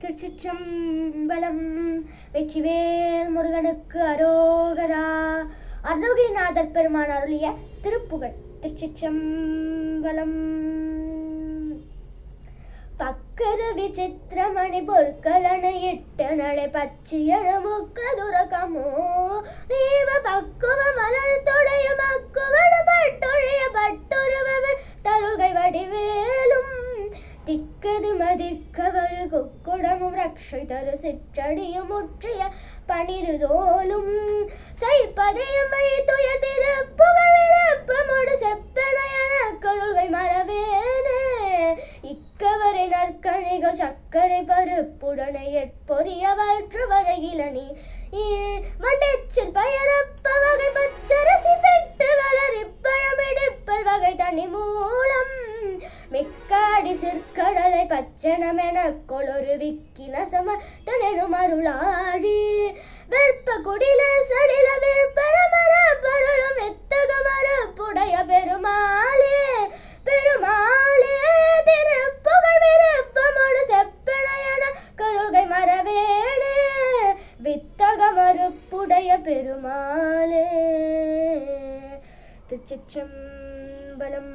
திருச்சிற்றம்பலம் வெற்றிவேல் முருகனுக்கு அரோகரா. அருணகிரிநாதர் பெருமான் அருளிய திருப்புகழ் திருச்சிற்றம்பலம். பக்கர விசித்திரமணி பொற்கலனை இட்ட நடை பச்சியழ முக்ரதுரகமோ திக்கது மதிக்கவரு கொக்குடமும் ரக்ஷை தரு சிற்றடியும் முற்றிய பனிருதோலும் சைப்பதையும் வைத்துய திருப்புகழ் செப்பனையன கருள்கை மறவேனே இக்கவரை நற்கணிகள் சர்க்கரை பருப்புடனை எட்பொரிய வற்று வரையிலனி மண்டச்சில் பயரப்ப வகை பச்சரசி பெற்று வளரிப்பழமிடுப்பல் வகை தனிமூ மிக்காடி சிற்கடலை பச்சனமென கொளொரு விக்கின சமத்தனெனும் அருளாழி வெற்ப குடில சடில விற்பன மர பருளும் எத்தக மரப்புடைய பெருமாளே பெருமாளே திருப்புகழ் விருப்பமோடு செப்பனையன கருகை மரவேணே வித்தக மறுப்புடைய பெருமாளே. திருச்சிற்றம்பலம்